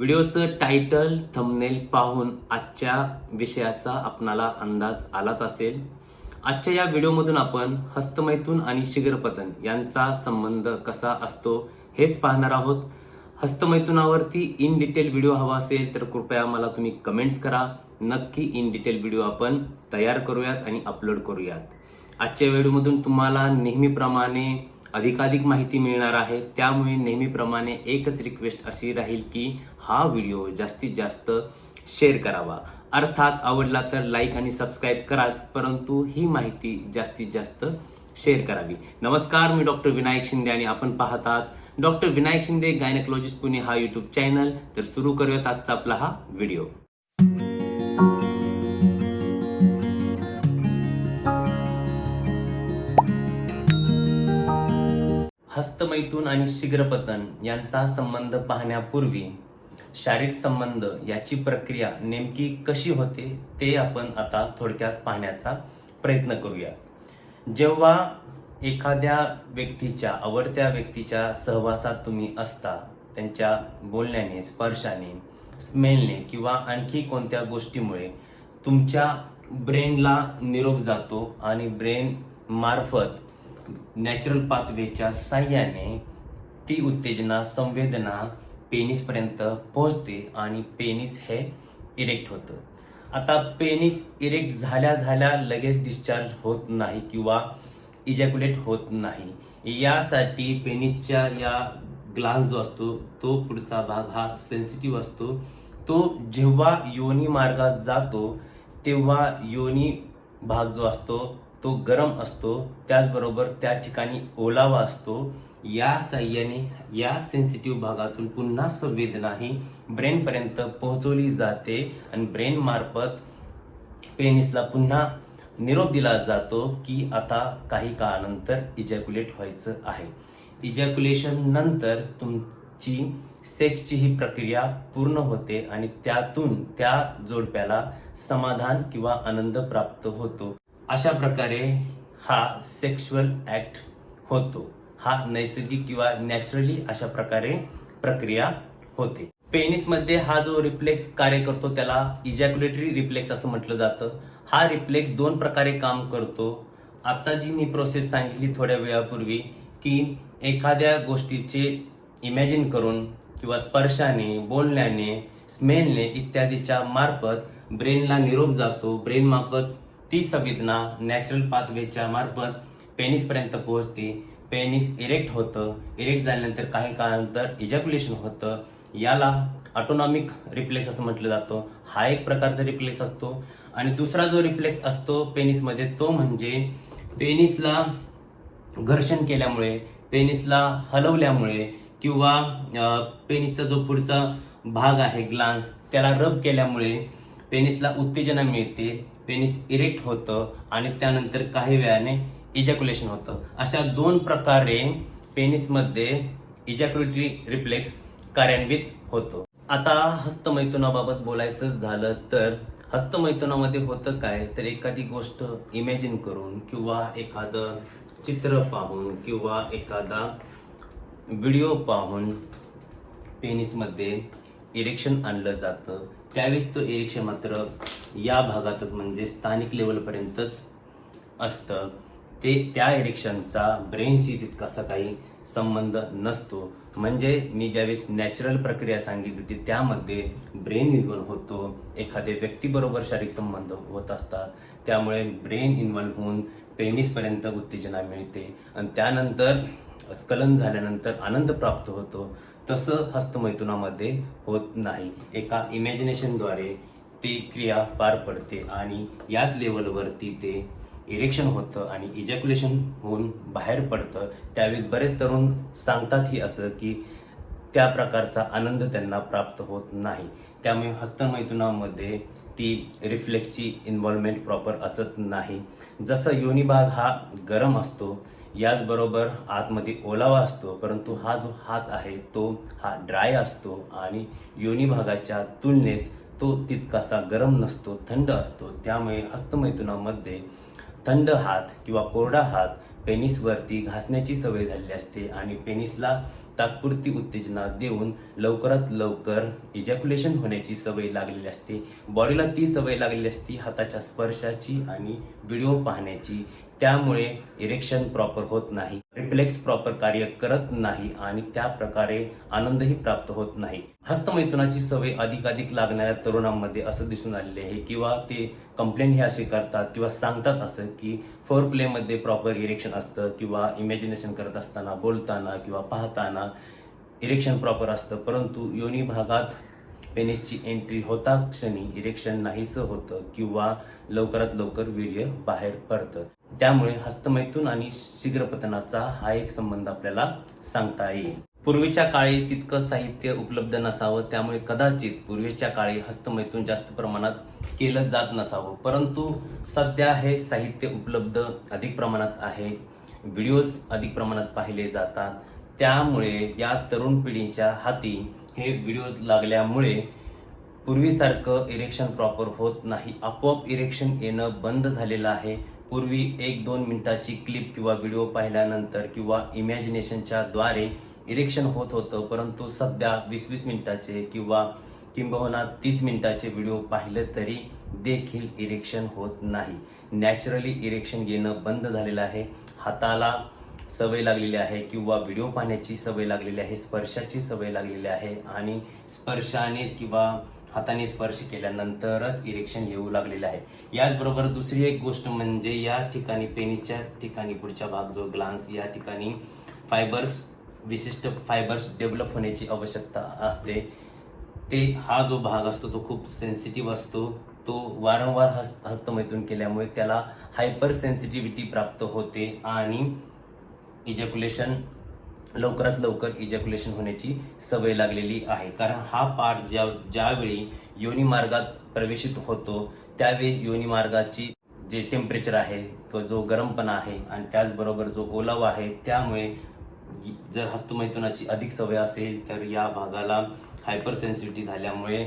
व्हिडिओचं title thumbnail पाहून आजच्या विषयाचा आपणाला अंदाज आलाच असेल. आजच्या या व्हिडिओमधून आपण हस्तमैथून आणि शीघ्रपतन यांचा संबंध कसा असतो हेच पाहणार आहोत. हस्तमैथुनावरती इन डिटेल व्हिडिओ हवा असेल तर कृपया मला तुम्ही कमेंट्स करा. नक्की इन डिटेल व्हिडिओ आपण तयार करूयात आणि अपलोड करूयात. आजच्या व्हिडिओमधून तुम्हाला नेहमीप्रमाणे अधिकाधिक माहिती मिळणार आहे. त्यामुळे नेहमीप्रमाणे एकच रिक्वेस्ट अशी राहील की हा व्हिडिओ जास्तीत जास्त शेअर करावा. अर्थात आवडला तर लाईक आणि सबस्क्राईब कराच परंतु ही माहिती जास्तीत जास्त शेअर करावी. नमस्कार मी डॉक्टर विनायक शिंदे आणि आपण पाहतात डॉक्टर विनायक शिंदे गायनेकोलॉजिस्ट पुणे हा युट्यूब चॅनल तर सुरू करूयात आजचा आपला हा व्हिडिओ हस्तमैथून आणि शीघ्रपतन यांचा संबंध पाहण्यापूर्वी शारीरिक संबंध याची प्रक्रिया नेमकी कशी होते ते आपण आता थोडक्यात पाहण्याचा प्रयत्न करूया. जेव्हा एखाद्या व्यक्तीच्या आवडत्या व्यक्तीच्या सहवासात तुम्ही असता त्यांच्या बोलण्याने स्पर्शाने स्मेलने किंवा आणखी कोणत्या गोष्टीमुळे तुमच्या ब्रेनला निरोप जातो आणि ब्रेन मार्फत नॅचरल पाथवेच्या साह्याने ती उत्तेजना संवेदना पेनिसपर्यंत पोहोचते आणि पेनिस हे इरेक्ट होतं. आता पेनिस इरेक्ट झाल्या झाल्या लगेच डिस्चार्ज होत नाही किंवा इजॅक्युलेट होत नाही. यासाठी पेनिसच्या या ग्लास जो असतो तो पुढचा भाग हा सेन्सिटिव्ह असतो. तो जेव्हा योनी मार्गात जातो तेव्हा योनी भाग जो असतो तो गरम असतो त्याचबरोबर त्या ठिकाणी ओलावा असतो. या साह्याने या सेन्सिटिव्ह भागातून पुन्हा संवेदना ही ब्रेनपर्यंत पोहोचवली जाते आणि ब्रेनमार्फत पेनिसला पुन्हा निरोप दिला जातो की आता काही काळानंतर इजॅक्युलेट व्हायचं आहे. इजॅक्युलेशन नंतर तुमची सेक्सची ही प्रक्रिया पूर्ण होते आणि त्यातून त्या जोडप्याला समाधान किंवा आनंद प्राप्त होतो. अशा प्रकारे हा सेक्शुअल ॲक्ट होतो. हा नैसर्गिक किंवा नॅचरली अशा प्रकारे प्रक्रिया होते. पेनिसमध्ये हा जो रिफ्लेक्स कार्य करतो त्याला इजॅक्युलेटरी रिफ्लेक्स असं म्हटलं जातं. हा रिफ्लेक्स दोन प्रकारे काम करतो. आता जी मी प्रोसेस सांगितली थोड्या वेळापूर्वी की एखाद्या गोष्टीचे इमॅजिन करून किंवा स्पर्शाने बोलण्याने स्मेलने इत्यादीच्या मार्फत ब्रेनला निरोप जातो. ब्रेनमार्फत ती संवेदना नॅचरल पाथवेच्या मार्फत पेनिसपर्यंत पोहोचते. पेनिस इरेक्ट होतं. इरेक्ट झाल्यानंतर काही काळानंतर इजॅक्युलेशन होतं. याला ऑटोनॉमिक रिफ्लेक्स असं म्हटलं जातं. हा एक प्रकारचा रिफ्लेक्स असतो. आणि दुसरा जो रिफ्लेक्स असतो पेनिसमध्ये तो म्हणजे पेनिसला घर्षण केल्यामुळे पेनिसला हलवल्यामुळे किंवा पेनिसचा जो पुढचा भाग आहे ग्लान्स त्याला रब केल्यामुळे पेनिसला उत्तेजना मिळते पेनिस इरेक्ट होतं आणि त्यानंतर काही वेळाने इजॅक्युलेशन होतं. अशा दोन प्रकारे पेनिसमध्ये इजॅक्युलेटरी रिफ्लेक्स कार्यान्वित होतो. आता हस्तमैथुनाबाबत बोलायचं झालं तर हस्तमैथुनामध्ये होतं काय? तर एखादी गोष्ट इमॅजिन करून किंवा एखादं चित्र पाहून किंवा एखादा व्हिडिओ पाहून पेनिसमध्ये इरेक्शन आणलं जातं. त्यावेळेस तो एरिक्षा मात्र या भागातच म्हणजे स्थानिक लेवलपर्यंतच असतं. ते त्या इरेक्शनचा ब्रेनशी तितकासा काही संबंध नसतो. म्हणजे मी ज्यावेळेस नॅचरल प्रक्रिया सांगितली होती त्यामध्ये ब्रेन इन्व्हॉल्व होतो. एखाद्या व्यक्तीबरोबर शारीरिक संबंध होत असतात त्यामुळे ब्रेन इन्व्हॉल्व होऊन पेनिसपर्यंत उत्तेजना मिळते. आणि त्यानंतर स्खलन झाल्यानंतर आनंद प्राप्त होतो. तसं हस्तमैथुनामध्ये होत नाही. एका इमॅजिनेशनद्वारे ती क्रिया पार पडते आणि याच लेवलवरती ते इरेक्शन होतं आणि इजॅक्युलेशन होऊन बाहेर पडतं. त्यावेळेस बरेच तरुण सांगतातही असं की त्या प्रकारचा आनंद त्यांना प्राप्त होत नाही. त्यामुळे हस्तमैथुनामध्ये ती रिफ्लेक्सची इन्व्हॉल्वमेंट प्रॉपर असत नाही. जसं योनिभाग हा गरम असतो याचबरोबर आतमध्ये ओलावा असतो परंतु हा जो हात आहे तो हा ड्राय असतो आणि योनी भागाच्या तुलनेत तो तितकासा गरम नसतो थंड असतो. त्यामुळे हस्तमैथुनामध्ये थंड हात किंवा कोरडा हात पेनिसवरती घासण्याची सवय झालेली असते आणि पेनिसला तात्पुरती उत्तेजना देऊन लवकरात लवकर इजॅक्युलेशन होण्याची सवय लागलेली असते. बॉडीला ती सवय लागलेली असते हाताच्या स्पर्शाची आणि व्हिडिओ पाहण्याची. त्यामुळे इरेक्शन प्रॉपर होत नाही रिफ्लेक्स प्रॉपर कार्य करत नाही आणि त्या प्रकारे आनंदही प्राप्त होत नाही. हस्तमैथुनाची सवय अधिकाधिक लागणाऱ्या तरुणांमध्ये असं दिसून आलेले आहे किंवा ते कंप्लेंट हे असे करतात किंवा सांगतात असं की फोर प्लेमध्ये प्रॉपर इरेक्शन असतं किंवा इमॅजिनेशन करत असताना बोलताना किंवा पाहताना इरेक्शन प्रॉपर असतं. परंतु योनी भागात पेनिसची एंट्री होता क्षणी इरेक्शन नाहीसं होतं किंवा लवकरात लवकर वीर्य बाहेर पडतं. त्यामुळे हस्तमैथून आणि शीघ्रपतनाचा हा एक संबंध आपल्याला सांगता येईल. पूर्वीच्या काळी तितकं साहित्य उपलब्ध नसावं त्यामुळे कदाचित पूर्वीच्या काळी हस्तमैथून जास्त प्रमाणात केलं जात नसावं. परंतु सध्या हे साहित्य उपलब्ध अधिक प्रमाणात आहे. व्हिडिओज अधिक प्रमाणात पाहिले जातात. त्यामुळे या तरुण पिढीच्या हाती हे व्हिडिओज लागल्यामुळे पूर्वीसारखं इरेक्शन प्रॉपर होत नाही. आपोआप इरेक्शन येणं बंद झालेलं आहे. पूर्वी एक दोन मिनिटाची क्लिप किंवा व्हिडिओ पाहिल्यानंतर किंवा इमॅजिनेशनच्या द्वारे इरेक्शन होत होतं. परंतु सध्या वीस वीस मिनिटाचे किंवा किंबहुना तीस मिनिटाचे व्हिडिओ पाहिलं तरी देखील इरेक्शन होत नाही. नॅचरली इरेक्शन येणं बंद झालेलं आहे. हाताला सवय लागलेली आहे किंवा व्हिडिओ पाहण्याची सवय लागलेली आहे स्पर्शाची सवय लागलेली आहे आणि स्पर्शानेच किंवा हाताने स्पर्श केल्यानंतरच इरेक्शन येऊ लागलेलं आहे. याचबरोबर दुसरी एक गोष्ट म्हणजे या ठिकाणी पेनीच्या ठिकाणी पुढचा भाग जो ग्लान्स या ठिकाणी फायबर्स विशिष्ट फायबर्स डेव्हलप होण्याची आवश्यकता असते. ते हा जो भाग असतो तो खूप सेन्सिटिव्ह असतो. तो वारंवार हस्त हस्तमैथून केल्यामुळे त्याला हायपर सेन्सिटिव्हिटी प्राप्त होते आणि इजॅक्युलेशन लवकरात लवकर इजॅक्युलेशन होण्याची सवय लागलेली आहे. कारण हा पार्ट ज्या ज्यावेळी योनी मार्गात प्रवेशित होतो त्यावेळी योनी मार्गाची जे टेम्परेचर आहे किंवा जो गरमपणा आहे आणि त्याचबरोबर जो ओलावा आहे त्यामुळे जर हस्तमैथुनाची अधिक सवय असेल तर या भागाला हायपर सेन्सिटिव्ह झाल्यामुळे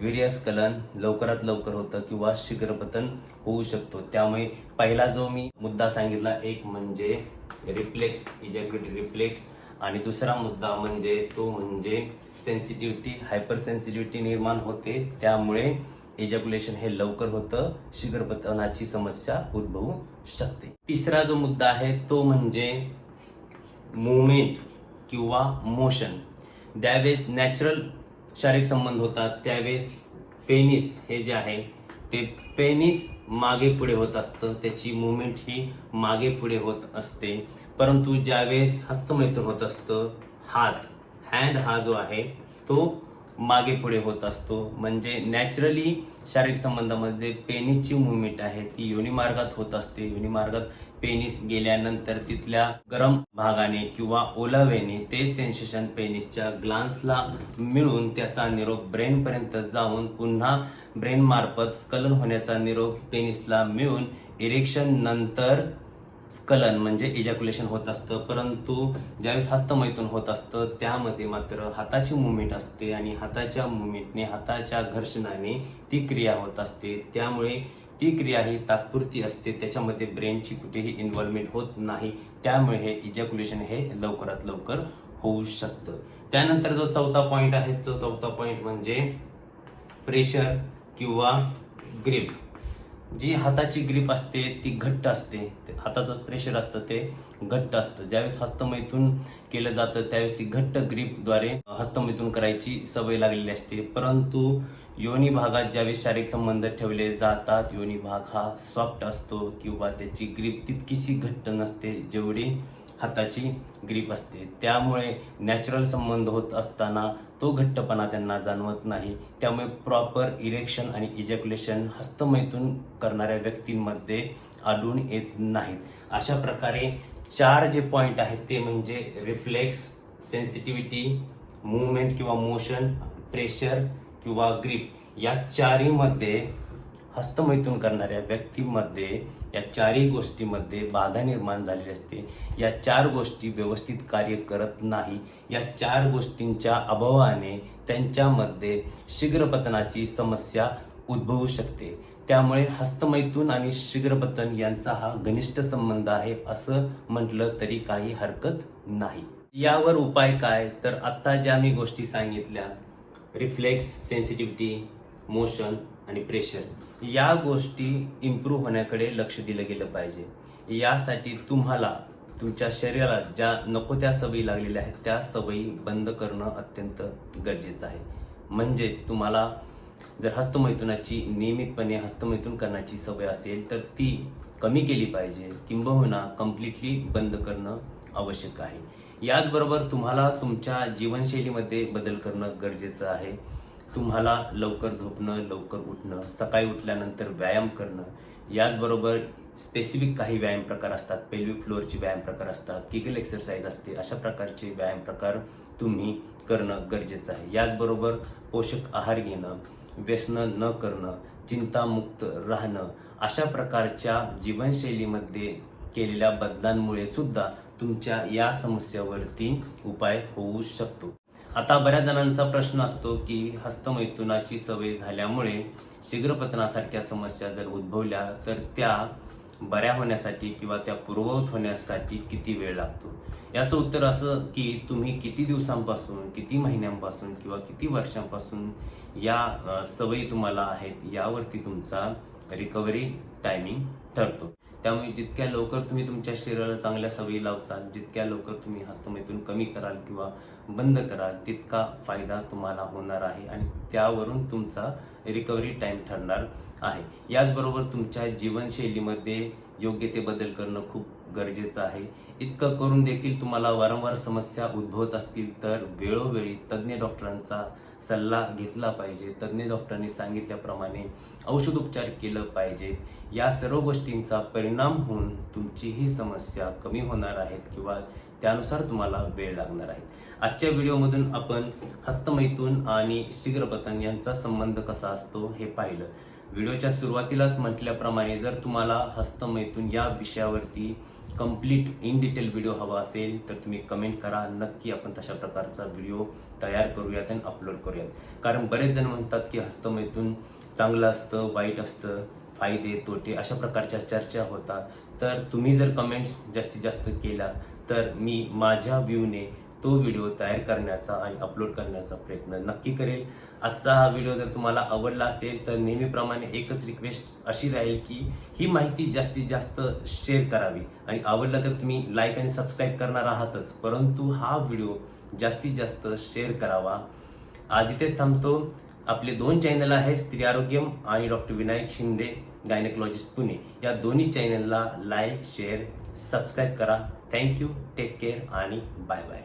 वीर्यस्खलन लवकरात लवकर होतं किंवा शीघ्रपतन होऊ शकतो. त्यामुळे पहिला जो मी मुद्दा सांगितला एक म्हणजे रिफ्लेक्स इजॅक्युटी रिफ्लेक्स. आणि दुसरा मुद्दा म्हणजे तो म्हणजे सेन्सिटिव्हिटी हायपर सेन्सिटिव्हिटी निर्माण होते. त्यामुळे एजॅक्युलेशन हे लवकर होतं शीघ्रपतनाची समस्या उद्भवू शकते. तिसरा जो मुद्दा आहे तो म्हणजे मुवमेंट किंवा मोशन द्यावेळेस नॅचरल शारीरिक संबंध होतात. त्यावेळेस पेनिस हे जे आहे ते पेनिस मागे पुढे होत असतं. त्याची मुवमेंट ही मागे पुढे होत असते. परंतु ज्यावेळेस हस्तमैथून होत असतं हात हँड हा जो आहे तो मागे पुढे होत असतो. म्हणजे नॅचरली शारीरिक संबंधामध्ये पेनिसची मुवमेंट आहे. ती योनिमार्गात होत असते. योनिमार्गात पेनिस गेल्यानंतर तिथल्या गरम भागाने किंवा ओलाव्याने ते सेन्सेशन पेनिसच्या ग्लान्सला मिळून त्याचा निरोप ब्रेनपर्यंत जाऊन पुन्हा ब्रेनमार्फत स्कलन स्खलन होण्याचा निरोप पेनिसला मिळून इरेक्शन नंतर स्कलन म्हणजे इजॅक्युलेशन होत असतं. परंतु ज्यावेळेस हस्तमैथून होत असतं त्यामध्ये मात्र हाताची मुवमेंट असते आणि हाताच्या मुवमेंटने हाताच्या घर्षणाने ती क्रिया होत असते. त्यामुळे ती क्रिया ही तात्पुरती असते. त्याच्यामध्ये ब्रेनची कुठेही इन्व्हॉल्वमेंट होत नाही. त्यामुळे हे इजॅक्युलेशन हे लवकरात लवकर होऊ शकतं. त्यानंतर जो चौथा पॉईंट आहे तो चौथा पॉईंट म्हणजे प्रेशर किंवा ग्रीप जी हाताची ग्रीप असते ती घट्ट असते हाताचं प्रेशर असतं ते घट्ट असतं. ज्यावेळेस हस्तमैथून केलं जातं त्यावेळेस ती घट्ट ग्रीपद्वारे हस्तमैथून करायची सवय लागलेली असते. परंतु योनी भागात ज्यावेळेस शारीरिक संबंध ठेवले जातात योनी भाग हा सॉफ्ट असतो किंवा त्याची ग्रीप तितकीशी घट्ट नसते जेवढी हाताची ग्रीप असते. त्यामुळे नॅचरल संबंध होत असताना तो घट्टपणा त्यांना जाणवत नाही. त्यामुळे प्रॉपर इरेक्शन आणि इजॅक्युलेशन हस्तमैथून करणाऱ्या व्यक्तींमध्ये आढळून येत नाहीत. अशा प्रकारे चार जे पॉईंट आहेत ते म्हणजे रिफ्लेक्स सेन्सिटिव्हिटी मुवमेंट किंवा मोशन प्रेशर किंवा ग्रीप या चारीमध्ये हस्तमैथून करणाऱ्या व्यक्तीमध्ये या चारही गोष्टीमध्ये बाधा निर्माण झालेली असते. या चार गोष्टी व्यवस्थित कार्य करत नाही. या चार गोष्टींच्या अभावाने त्यांच्यामध्ये शीघ्रपतनाची समस्या उद्भवू शकते. त्यामुळे हस्तमैथून आणि शीघ्रपतन यांचा हा घनिष्ठ संबंध आहे असं म्हटलं तरी काही हरकत नाही. यावर उपाय काय? तर आत्ता ज्या मी गोष्टी सांगितल्या रिफ्लेक्स सेन्सिटिव्हिटी मोशन आणि प्रेशर. या गोष्टी इम्प्रूव्ह होण्याकडे लक्ष दिलं गेलं पाहिजे. यासाठी तुम्हाला तुमच्या शरीराला ज्या नको त्या सवयी लागलेल्या आहेत त्या सवयी बंद करणं अत्यंत गरजेचं आहे. म्हणजेच तुम्हाला जर हस्तमैथुनाची नियमितपणे हस्तमैथून करण्याची सवय असेल तर ती कमी केली पाहिजे. किंबहुना कम्प्लिटली बंद करणं आवश्यक आहे. याचबरोबर तुम्हाला तुमच्या जीवनशैलीमध्ये बदल करणं गरजेचं आहे. तुम्हाला लवकर झोपणं लवकर उठणं सकाळी उठल्यानंतर व्यायाम करणं याचबरोबर स्पेसिफिक काही व्यायाम प्रकार असतात. पेल्विक फ्लोअरचे व्यायाम प्रकार असतात. किगल एक्सरसाइज असते. अशा प्रकारचे व्यायाम प्रकार तुम्ही करणं गरजेचं आहे. याचबरोबर पोषक आहार घेणं व्यसनं न करणं चिंतामुक्त राहणं अशा प्रकारच्या जीवनशैलीमध्ये केलेल्या बदलांमुळे सुद्धा तुमच्या या समस्यावरती उपाय होऊ शकतो. आता बऱ्याच जणांचा प्रश्न असतो की हस्तमैथुनाची सवय झाल्यामुळे शीघ्रपतनासारख्या समस्या जर उद्भवल्या तर त्या बऱ्या होण्यासाठी किंवा त्या पूर्ववत होण्यासाठी किती वेळ लागतो? याचं उत्तर असं की तुम्ही किती दिवसांपासून किती महिन्यांपासून किंवा किती वर्षांपासून या सवयी तुम्हाला आहेत यावरती तुमचा रिकव्हरी टायमिंग ठरतो. त्यामुळे जितक्या लवकर तुम्ही तुमच्या शरीराला चांगल्या सवयी लावचाल जितक्या लवकर तुम्ही हस्तमैथून कमी कराल किंवा बंद कराल तितका फायदा तुम्हाला होणार आहे आणि त्यावरून तुमचा रिकव्हरी टाईम ठरणार आहे. याचबरोबर तुमच्या जीवनशैलीमध्ये योग्य ते बदल करणं खूप गरजेचं आहे. इतकं करून देखील तुम्हाला वारंवार समस्या उद्भवत असतील तर वेळोवेळी तज्ज्ञ डॉक्टरांचा सल्ला घेतला पाहिजे. तज्ज्ञ डॉक्टरांनी सांगितल्याप्रमाणे औषधोपचार केलं पाहिजे या सर्व गोष्टींचा परिणाम होऊन तुमची ही समस्या कमी होणार आहेत किंवा त्यानुसार तुम्हाला वेळ लागणार आहे. आजच्या व्हिडिओमधून आपण हस्तमैथून आणि शीघ्रपतन यांचा संबंध कसा असतो हे पाहिलं. व्हिडिओच्या सुरुवातीलाच म्हटल्याप्रमाणे जर तुम्हाला हस्तमैथून या विषयावरती कंप्लीट इन डिटेल व्हिडिओ हवा असेल तर तुम्ही कमेंट करा. नक्की आपण तशा प्रकारचा व्हिडिओ तयार करूयात आणि अपलोड करूयात. कारण बरेच जण म्हणतात की हस्तमैथून चांगलं असतं वाईट असतं फायदे तोटे अशा प्रकारच्या चर्चा होतात. तर तुम्ही जर कमेंट्स जास्तीत जास्त केला तर मी माझ्या व्ह्यूने तो व्हिडिओ तयार करण्याचा आणि अपलोड करण्याचा प्रयत्न नक्की करेल. आजचा हा व्हिडिओ जर तुम्हाला आवडला असेल तर नेहमीप्रमाणे एकच रिक्वेस्ट अशी राहील की ही माहिती जास्तीत जास्त शेअर करावी. आणि आवडला तर तुम्ही लाईक आणि सबस्क्राईब करणार आहातच परंतु हा व्हिडिओ जास्तीत जास्त शेअर करावा. आज इथेच थांबतो. आपले दोन चॅनल आहेत स्त्री आरोग्यम आणि डॉक्टर विनायक शिंदे गायनेकोलॉजिस्ट पुणे. या दोन्ही चॅनलला लाईक शेअर सबस्क्राईब करा. थँक्यू टेक केअर आणि बाय बाय